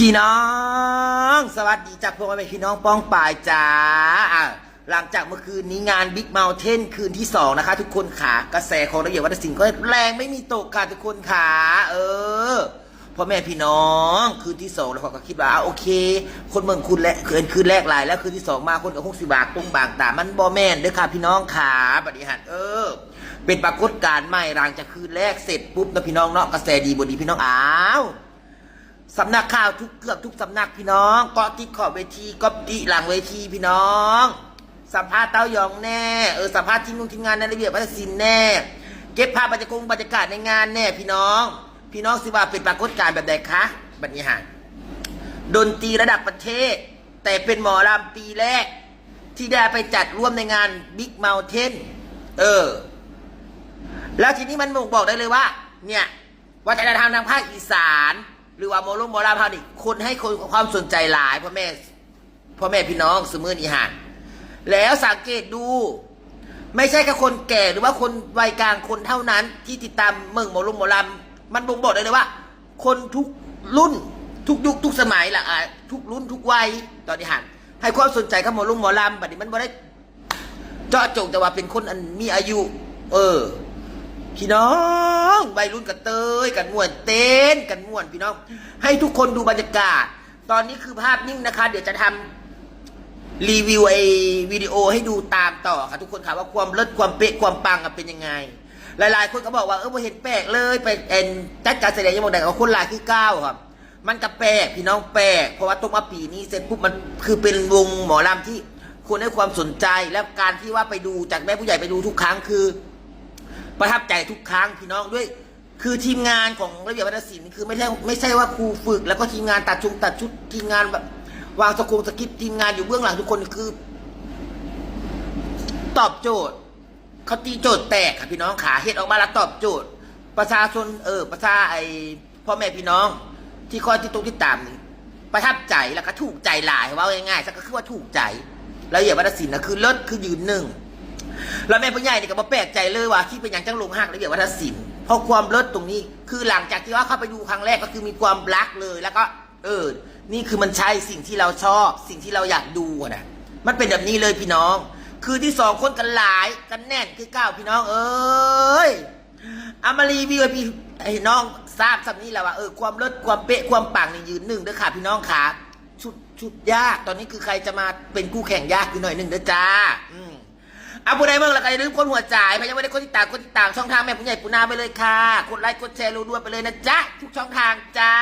พี่น้อง สวัสดีจากพวกเราเป็นพี่น้องป้องปายจ้าหลังจากเมื่อคืนนี้งานบิ๊กเม t เทนคืนที่สองนะคะ ทุกคนขากระแสของระเบียบวัฒนศิลป์ก็แรงไม่มีตกค่ะทุกคนขาเออพ่อแม่พี่น้องคืนที่สองแล้วเขาก็คิดว่าอะโอเค คนเมืองคุณและคืนคืนแรกหลายแล้วคืนที่สองมาคนกับหกสิบาทตรงบางตามันบอแมนเด้อค่ะพี่น้องขาบริหารเออ เป็นปรากฏการณ์ใหม่หลังจากคืนแรกเสร็จปุ๊บนะพี่น้องเนาะกระแสดีบดีพี่น้องอ้าว สำนักข่าวทุกเกือบทุกสำนักพี่น้องเกาะติดขอบเวทีก็ติหลังเวทีพี่น้อง สัมภาษณ์เต้ายองแน่เออสัมภาษณ์ทีมงานทีมงานในระเบียบวัฒนศิลป์แน่ เก็บภาพบรรยากาศบรรยากาศในงานแน่พี่น้อง พี่น้องสิว่าเป็นปรากฏการณ์แบบใดคะบัดนี้ฮะดนตรีระดับประเทศ แต่เป็นหมอลำปีแรก ที่ได้ไปจัดร่วมในงานบิ๊กเม t เทนเออ แล้วทีนี้มันบอกได้เลยว่า เนี่ยวัฒนธรรมทางภาคอีสาน หรือว่าโมลุโมราภานี่คนให้คนความสนใจหลายพ่อแม่พ่อแม่พี่น้องสมือนีหานแล้วสังเกตดู ไม่ใช่แค่คนแก่หรือว่าคนวัยกลางคนเท่านั้น ที่ติดตามเมืองโมลุโมรามมันบ่งบอกเลยว่า คนทุกรุ่นทุกยุคทุกสมัยละอะทุกรุ่นทุกวัยตอนนี้หันให้ความสนใจกับหมอลุงหมอลำบัดนี้มันบ่ได้เจาะจงแต่ว่าเป็นคนอันมีอายุ เออ พี่น้องวัยรุ่นกันเตยกันม่วนเต้นกันม่วนพี่น้อง ให้ทุกคนดูบรรยากาศ ตอนนี้คือภาพนิ่งนะคะ เดี๋ยวจะทำรีวิวไอวิดีโอให้ดูตามต่อค่ะทุกคนค่ะว่าความเลิศความเป๊ะความปังเป็นยังไง หลายๆ คนก็บอกว่าเออบ่เห็นแปลกเลยไปเอ็นจัดการแสดงยังบอกได้ว่าคนลายคือก้าวครับ มันก็แปลกพี่น้องแปลกเพราะว่าตรงมาปีนี้เสร็จปุ๊บมันคือเป็นวงหมอลำที่คนให้ความสนใจและการที่ว่าไปดูจากแม่ผู้ใหญ่ไปดูทุกครั้งคือ ประทับใจทุกครั้งพี่น้องด้วย คือทีมงานของระเบียบวัฒนศิลป์คือไม่ใช่ไม่ใช่ว่าครูฝึก แล้วก็ทีมงานตัดชุงตัดชุดทีมงานแบบวางสกงสกิปทีมงานอยู่เบื้องหลังทุกคนคือ ตอบโจทย์เขาตีโจทย์แตกค่ะพี่น้องขาเฮ็ดออกมาแล้วตอบโจทย์ ประชาชนเออ ประชาไอพ่อแม่พี่น้อง ที่คอยที่ตรงที่ตามนี่ประทับใจแล้วก็ถูกใจหลายว่าง่ายๆสักก็คือว่าถูกใจ แล้วอย่าวัฒนศิลป์นะคือเลิศคือยืนหนึ่ง แล้วแม่ผู้ใหญ่เนี่ยก็มาแปลกใจเลยว่าที่เป็นอย่างจังลงหักระเบียบวัฒนศิลป์เพราะความเลิศตรงนี้ คือหลังจากที่ว่าเข้าไปดูครั้งแรกก็คือมีความรักเลยแล้วก็ เออ นี่คือมันใช่สิ่งที่เราชอบ สิ่งที่เราอยากดูนะมันเป็นแบบนี้เลยพี่น้อง คือที่สองคนกันหลายกันแน่นคือเก้าพี่น้อง เอ้ยอามารีวิวให้พี่ให้น้องทราบสับนี้และว่าเออความเลิศความเป๊ะความปังนี่ยืนหนึ่งเด้อค่ะพี่น้องค่ะชุดชุดยาก ตอนนี้คือใครจะมาเป็นคู่แข่งยากอยู่หน่อยหนึ่งเด้อจ้า อืม เอาผู้ใดเมื่อละกันอย่าลืมคนหัวใจายพยายามไม่ได้คนติดตามคนติดตามช่องทางแม่ผู้ใหญ่ปูนาไปเลยค่ะกดไลค์กดแชร์รัวๆไปเลยนะจ๊ะทุกช่องทางจ้า